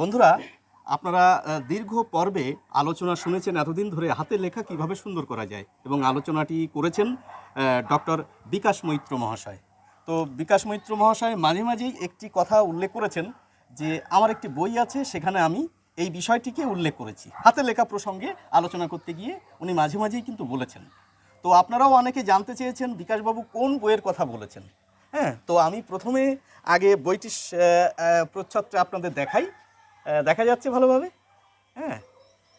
বন্ধুরা, আপনারা দীর্ঘ পর্বে আলোচনা শুনেছেন, এতদিন ধরে হাতে লেখা কীভাবে সুন্দর করা যায় এবং আলোচনাটি করেছেন ডক্টর বিকাশ মৈত্র মহাশয়। তো বিকাশ মৈত্র মহাশয় মাঝে মাঝেই একটি কথা উল্লেখ করেছেন যে, আমার একটি বই আছে, সেখানে আমি এই বিষয়টিকে উল্লেখ করেছি। হাতে লেখা প্রসঙ্গে আলোচনা করতে গিয়ে উনি মাঝে মাঝেই কিন্তু বলেছেন। তো আপনারাও অনেকে জানতে চেয়েছেন, বিকাশবাবু কোন বইয়ের কথা বলেছেন? হ্যাঁ তো আমি প্রথমে আগে বইটির প্রচ্ছদটা আপনাদের দেখাই। দেখা যাচ্ছে ভালোভাবে? হ্যাঁ।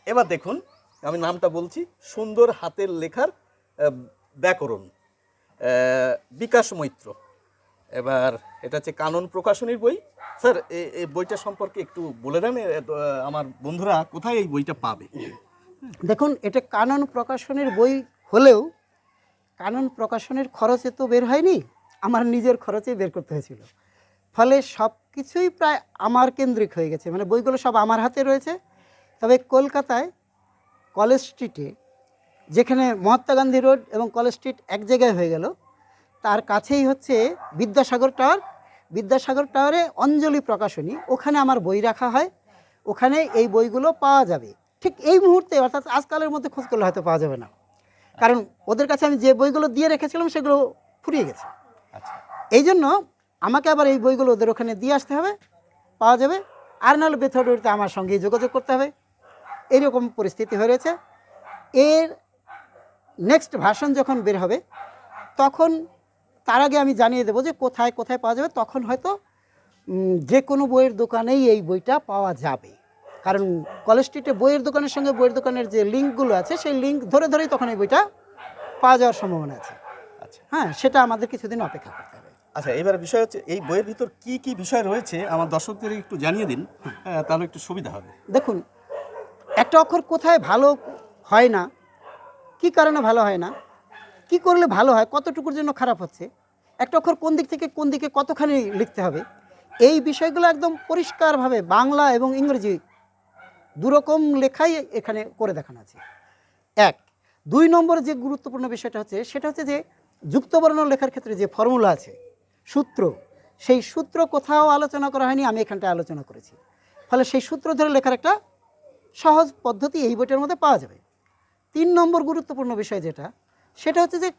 এবার দেখুন, আমি নামটা বলছি, সুন্দর হাতের লেখার ব্যাকরণ বিকাশ মৈত্র। এবার এটা হচ্ছে কানন প্রকাশনীর বই। স্যার এই বইটা সম্পর্কে একটু বলে দেন আমার বন্ধুরা কোথায় এই বইটা পাবে? দেখুন, এটা কানন প্রকাশনের বই হলেও কানন প্রকাশনের খরচে তো বের হয়নি, আমার নিজের খরচে বের করতে হয়েছিল। ফলে সব কিছুই প্রায় আমার কেন্দ্রিক হয়ে গেছে। মানে বইগুলো সব আমার হাতে রয়েছে। তবে কলকাতায় কলেজ স্ট্রিটে যেখানে মহাত্মা গান্ধী রোড এবং কলেজ স্ট্রিট এক জায়গায় হয়ে গেল তার কাছেই হচ্ছে বিদ্যাসাগর টাওয়ার। বিদ্যাসাগর টাওয়ারে অঞ্জলি প্রকাশনী ওখানে আমার বই রাখা হয়। ওখানে এই বইগুলো পাওয়া যাবে। ঠিক এই মুহূর্তে অর্থাৎ আজকালের মধ্যে খোঁজ করলে হয়তো পাওয়া যাবে না। কারণ ওদের কাছে আমি যে বইগুলো দিয়ে রেখেছিলাম সেগুলো ফুরিয়ে গেছে। আচ্ছা। এই জন্য আমাকে আবার এই বইগুলো ওদের ওখানে দিয়ে আসতে হবে পাওয়া যাবে। আর নাহলে বেথরডিতে আমার সঙ্গে যোগাযোগ করতে হবে। এরকম পরিস্থিতি হয়ে রয়েছে। এর নেক্সট ভার্সন যখন বের হবে তখন তার আগে আমি জানিয়ে দেবো যে কোথায় কোথায় পাওয়া যাবে। তখন হয়তো যে কোনো বইয়ের দোকানেই এই বইটা পাওয়া যাবে। কারণ কলেজ স্ট্রিটে বইয়ের দোকানের সঙ্গে বইয়ের দোকানের যে লিঙ্কগুলো আছে সেই লিঙ্ক ধরে ধরেই তখন এই বইটা পাওয়া যাওয়ার সম্ভাবনা আছে। আচ্ছা। হ্যাঁ সেটা আমাদের কিছুদিন অপেক্ষা করতে হবে। আচ্ছা এবার বিষয় হচ্ছে এই বইয়ের ভিতর কি কি বিষয় রয়েছে আমার দর্শকদের একটু জানিয়ে দিন হ্যাঁ, তাহলে একটু সুবিধা হবে। দেখুন একটা অক্ষর কোথায় ভালো হয় না কি কারণে ভালো হয় না কি করলে ভালো হয় কতটুকুর জন্য খারাপ হচ্ছে একটা অক্ষর কোন দিক থেকে কোন দিকে কতখানি লিখতে হবে এই বিষয়গুলো একদম পরিষ্কারভাবে বাংলা এবং ইংরেজি দুরকম লেখাই এখানে করে দেখানো আছে। এক দুই নম্বর যে গুরুত্বপূর্ণ বিষয়টা হচ্ছে সেটা হচ্ছে যে যুক্তবর্ণ লেখার ক্ষেত্রে যে ফর্মুলা আছে সূত্র। সেই সূত্র কোথাও আলোচনা করা হয়নি, আমি এখানটায় আলোচনা করেছি। ফলে সেই সূত্র ধরে লেখার একটা সহজ পদ্ধতি এই বইটার মধ্যে পাওয়া যাবে। তিন নম্বর গুরুত্বপূর্ণ বিষয় যেটা, সেটা হচ্ছে যে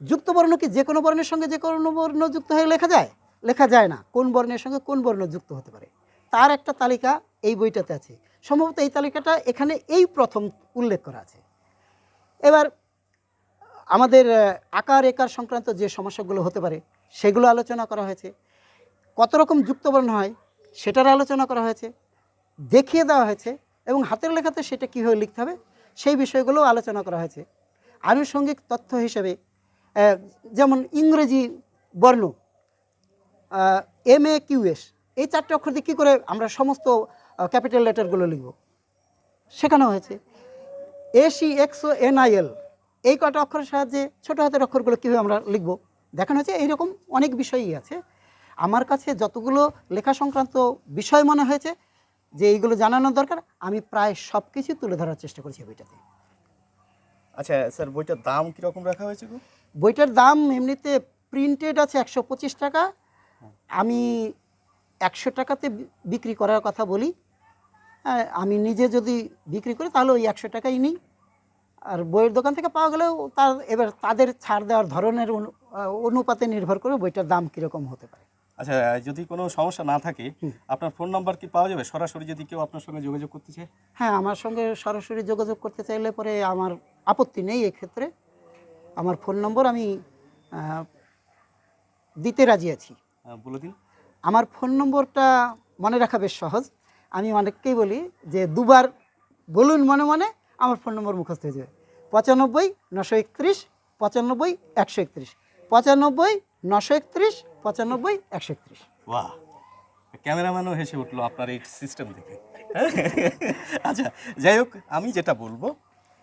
যুক্তবর্ণ কি যে কোনো বর্ণের সঙ্গে যে কোনো বর্ণ যুক্ত হয়ে লেখা যায়? লেখা যায় না। কোন বর্ণের সঙ্গে কোন বর্ণ যুক্ত হতে পারে? তার একটা তালিকা এই বইটাতে আছে। সম্ভবত এই তালিকাটা এখানে এই প্রথম উল্লেখ করা আছে। এবার আমাদের আকার, একার সংক্রান্ত যে সমস্যাগুলো হতে পারে, সেগুলো আলোচনা করা হয়েছে। কত রকম যুক্তবর্ণ হয়, সেটার আলোচনা করা হয়েছে, দেখিয়ে দেওয়া হয়েছে এবং হাতের লেখাতে সেটা কীভাবে লিখতে হবে, সেই বিষয়গুলো আলোচনা করা হয়েছে। আনুষঙ্গিক তথ্য হিসেবে যেমন ইংরেজি বর্ণ এম এ কিউএস এই চারটে অক্ষর দিয়ে কী করে আমরা সমস্ত ক্যাপিটাল লেটারগুলো লিখব? শেখানো হয়েছে। এসি এক্সও এনআইএল এই কটা অক্ষরের সাহায্যে ছোটো হাতের অক্ষরগুলো কীভাবে আমরা লিখব? দেখানো হয়েছে এইরকম অনেক বিষয়ই আছে। আমার কাছে যতগুলো লেখা সংক্রান্ত বিষয় মনে হয়েছে যে এইগুলো জানানোর দরকার আমি প্রায় সব কিছুই তুলে ধরার চেষ্টা করেছি বইটাতে। আচ্ছা স্যার বইটার দাম কীরকম রাখা হয়েছে গো? বইটার দাম এমনিতে প্রিন্টেড আছে একশো পঁচিশ টাকা। আমি একশো টাকাতে বিক্রি করার কথা বলি। হ্যাঁ, আমি নিজে যদি বিক্রি করি তাহলে ওই একশো টাকাই নিই। আর বইয়ের দোকান থেকে পাওয়া গেলেও তার এবার তাদের ছাড় দেওয়ার ধরনের অনু- অনুপাতে নির্ভর করে বইটার দাম কীরকম হতে পারে। আচ্ছা যদি কোনো সমস্যা না থাকে আপনার ফোন নাম্বার কি পাওয়া যাবে? সরাসরি যদি কেউ আপনার সঙ্গে যোগাযোগ করতে চায়। হ্যাঁ আমার সঙ্গে সরাসরি যোগাযোগ করতে চাইলে পরে আমার আপত্তি নেই এক্ষেত্রে। আমার ফোন নম্বর আমি দিতে রাজি আছি। বলে দিন। আমার ফোন নম্বরটা মনে রাখা বেশ সহজ। আমি অনেককেই বলি যে দুবার বলুন মনে মনে আমার ফোন নম্বর মুখস্থ হয়ে যাবে। পঁচানব্বই নশো একত্রিশ, পঁচানব্বই একশো একত্রিশ। পঁচানব্বই নশো একত্রিশ, পঁচানব্বই একশো একত্রিশ। বাহ। ক্যামেরাম্যানও হেসে উঠল আপনার এই সিস্টেম দেখে। আচ্ছা যাই হোক, আমি যেটা বলব,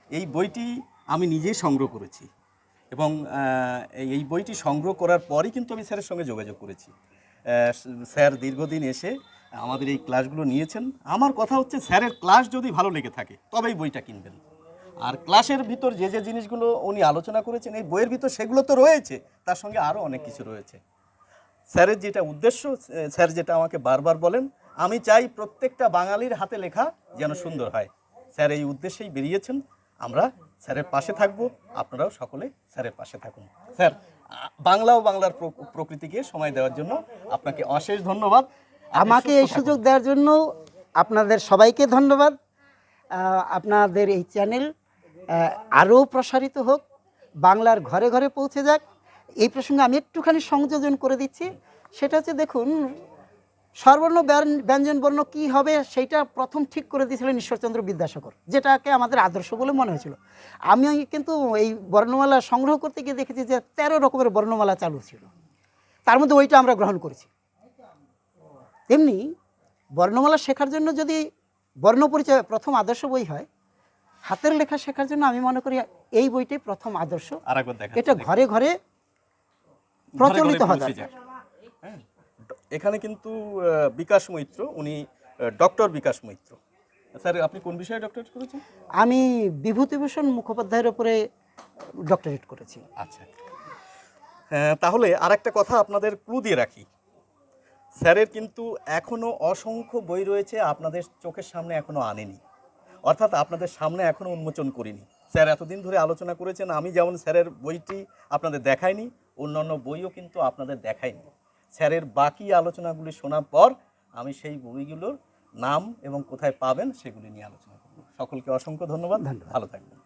এই বইটি আমি নিজেই সংগ্রহ করেছি এবং এই- এই বইটি সংগ্রহ করার পরই কিন্তু আমি স্যারের সঙ্গে যোগাযোগ করেছি। স্যার দীর্ঘদিন এসে আমাদের এই ক্লাসগুলো নিয়েছেন। আমার কথা হচ্ছে স্যারের ক্লাস যদি ভালো লেগে থাকে, তবেই বইটা কিনবেন। আর ক্লাসের ভিতর যে যে জিনিসগুলো উনি আলোচনা করেছেন, এই বইয়ের ভিতর সেগুলো তো রয়েছে, তার সঙ্গে আরও অনেক কিছু রয়েছে। স্যারের যেটা উদ্দেশ্য, স্যার যেটা আমাকে বারবার বলেন, আমি চাই প্রত্যেকটা বাঙালির হাতে লেখা যেন সুন্দর হয়। স্যার এই উদ্দেশ্যেই বেরিয়েছেন। আমরা স্যারের পাশে থাকব। আপনারাও সকলে স্যারের পাশে থাকুন। স্যার বাংলা ও বাংলার প্র- প্রকৃতিকে সময় দেওয়ার জন্য আপনাকে অশেষ ধন্যবাদ। আমাকে এই সুযোগ দেওয়ার জন্য আপনাদের সবাইকে ধন্যবাদ। আপনাদের এই চ্যানেল আরও প্রসারিত হোক বাংলার ঘরে ঘরে পৌঁছে যাক। এই প্রসঙ্গে আমি একটুখানি সংযোজন করে দিচ্ছি। সেটা হচ্ছে দেখুন সর্বর্ণ ব্যঞ্জন বর্ণ কী হবে সেইটা প্রথম ঠিক করে দিয়েছিলেন ঈশ্বরচন্দ্র বিদ্যাসাগর যেটাকে আমাদের আদর্শ বলে মনে হয়েছিল। আমি কিন্তু এই বর্ণমালা সংগ্রহ করতে গিয়ে দেখেছি যে তেরো রকমের বর্ণমালা চালু ছিল। তার মধ্যে ওইটা আমরা গ্রহণ করেছি। তেমনি বর্ণমালা শেখার জন্য যদি বর্ণ পরিচয় প্রথম আদর্শ বই হয় হাতের লেখা শেখার জন্য আমি মনে করি এই বইটাই প্রথম আদর্শ। এটা ঘরে ঘরে প্রচলিত হওয়া। হ্যাঁ, এখানে কিন্তু বিকাশ মৈত্র উনি ডক্টর বিকাশ মৈত্র। স্যার আপনি কোন বিষয়ে ডক্টরেট করেছেন? আমি বিভূতিভূষণ মুখোপাধ্যায়ের ওপরে ডক্টরেট করেছি। আচ্ছা। হ্যাঁ, তাহলে আরেকটা কথা আপনাদের ক্লু দিয়ে রাখি। স্যারের কিন্তু এখনও অসংখ্য বই রয়েছে আপনাদের চোখের সামনে এখনও আনেনি। অর্থাৎ আপনাদের সামনে এখনও উন্মোচন করিনি। স্যার এতদিন ধরে আলোচনা করেছেন আমি যেমন স্যারের বইটি আপনাদের দেখাইনি অন্যান্য বইও কিন্তু আপনাদের দেখাইনি। স্যারের বাকি আলোচনাগুলি শোনার পর আমি সেই বইগুলোর নাম এবং কোথায় পাবেন সেগুলি নিয়ে আলোচনা করব। সকলকে অসংখ্য ধন্যবাদ। ভালো থাকবেন।